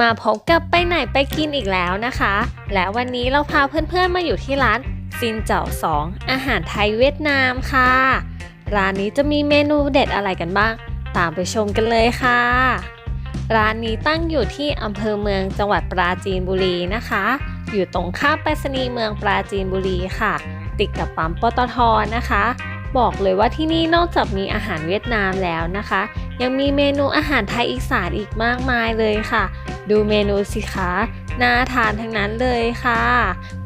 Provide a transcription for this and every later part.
มาพบกับไปไหนไปกินอีกแล้วนะคะ และวันนี้เราพาเพื่อนๆมาอยู่ที่ร้านซินเจ้าสองอาหารไทยเวียดนามค่ะ ร้านนี้จะมีเมนูเด็ดอะไรกันบ้าง ตามไปชมกันเลยค่ะ ร้านนี้ตั้งอยู่ที่อำเภอเมืองจังหวัดปราจีนบุรีนะคะ อยู่ตรงข้ามไปรษณีย์เมืองปราจีนบุรีค่ะ ติดกับปั๊มปตทนะคะ บอกเลยว่าที่นี่นอกจากมีอาหารเวียดนามแล้วนะคะ ยังมีเมนูอาหารไทยอีสานอีกมากมายเลยค่ะ ดูเมนูสิคะน่าทานทั้งนั้นเลยค่ะ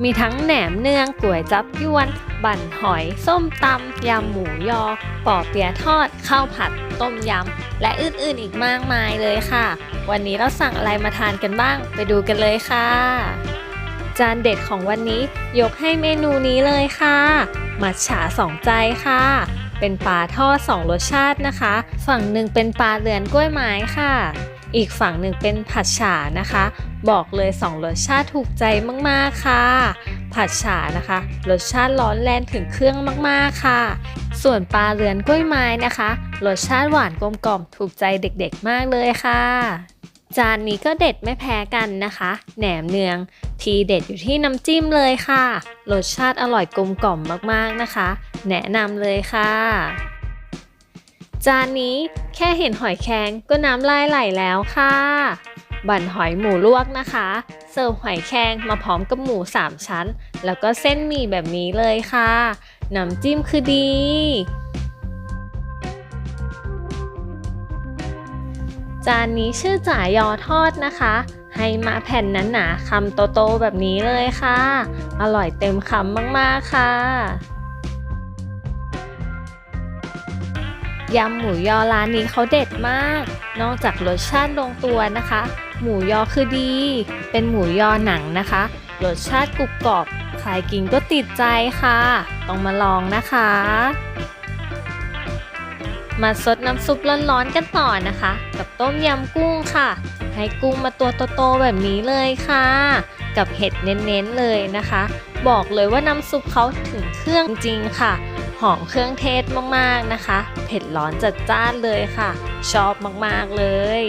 มีทั้งแหนมเนืองก๋วยจับยวน บั่นหอย ส้มตำยำหมูยอปอเปียทอด ข้าวผัด ต้มยำ และอื่นๆอีกมากมายเลยค่ะ วันนี้เราสั่งอะไรมาทานกันบ้าง ไปดูกันเลยค่ะ จานเด็ดของวันนี้ยกให้เมนูนี้เลยค่ะ มัทฉาสองใจค่ะเป็นปลาทอดสองรสชาตินะคะ ฝั่งหนึ่งเป็นปลาเรือนกล้วยไม้ค่ะ อีกฝั่งหนึ่งเป็นผัดฉานะคะ บอกเลยสองรสชาติถูกใจมากๆค่ะ ผัดฉานะคะ รสชาติร้อนแรงถึงเครื่องมากๆค่ะ ส่วนปลาเรือนกล้วยไม้นะคะ รสชาติหวานกลมกล่อมถูกใจเด็กๆมากเลยค่ะ จานนี้ก็เด็ดไม่แพ้กันนะคะ แหนมเนือง ทีเด็ดอยู่ที่น้ำจิ้มเลยค่ะ รสชาติอร่อยกลมกล่อมมากๆนะคะ แนะนำเลยค่ะ จานนี้แค่เห็นหอยแครงก็น้ำลายไหลแล้วค่ะ บั่นหอยหมูลวกนะคะ เสิร์ฟหอยแครงมาพร้อมกับหมู 3 ชั้น แล้วก็เส้นหมี่แบบนี้เลยค่ะ น้ำจิ้มคือดี จานนี้ชื่อจ่ายอทอดนะคะ ให้มาแผ่นนั้นหนาๆคำโตๆแบบนี้เลยค่ะ อร่อยเต็มคำมากๆค่ะ ยำหมูยอร้านนี้เขาเด็ดมาก นอกจากรสชาติลงตัวนะคะ หมูยอคือดี เป็นหมูยอหนังนะคะ รสชาติกรุบกรอบ ใครกินก็ติดใจค่ะ ต้องมาลองนะคะ มาซดน้ำซุปร้อนๆกันต่อนะคะ กับต้มยำกุ้งค่ะ ให้กุ้งมาตัวโตๆแบบนี้เลยค่ะ กับเห็ดเน้นๆเลยนะคะ บอกเลยว่าน้ำซุปเขาถึงเครื่องจริงค่ะ หอมเครื่องเทศมากๆนะคะ เผ็ดร้อนจัดจ้านเลยค่ะ ชอบมากๆเลย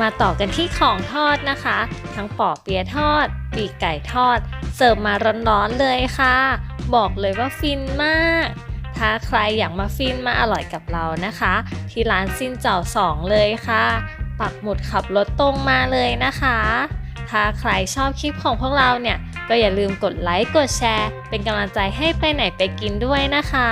มาต่อกันที่ของทอดนะคะ ทั้งปอเปียะทอด ปีกไก่ทอด เสิร์ฟมาร้อนๆเลยค่ะ บอกเลยว่าฟินมากถ้าใครอยากมาฟินมาอร่อยกับเรานะคะ ที่ร้านซินเจ้าสองเลยค่ะ ปักหมุดขับรถตรงมาเลยนะคะ ถ้าใครชอบคลิปของพวกเราเนี่ย ก็อย่าลืมกดไลค์ กดแชร์ เป็นกำลังใจให้ไปไหนไปกินด้วยนะคะ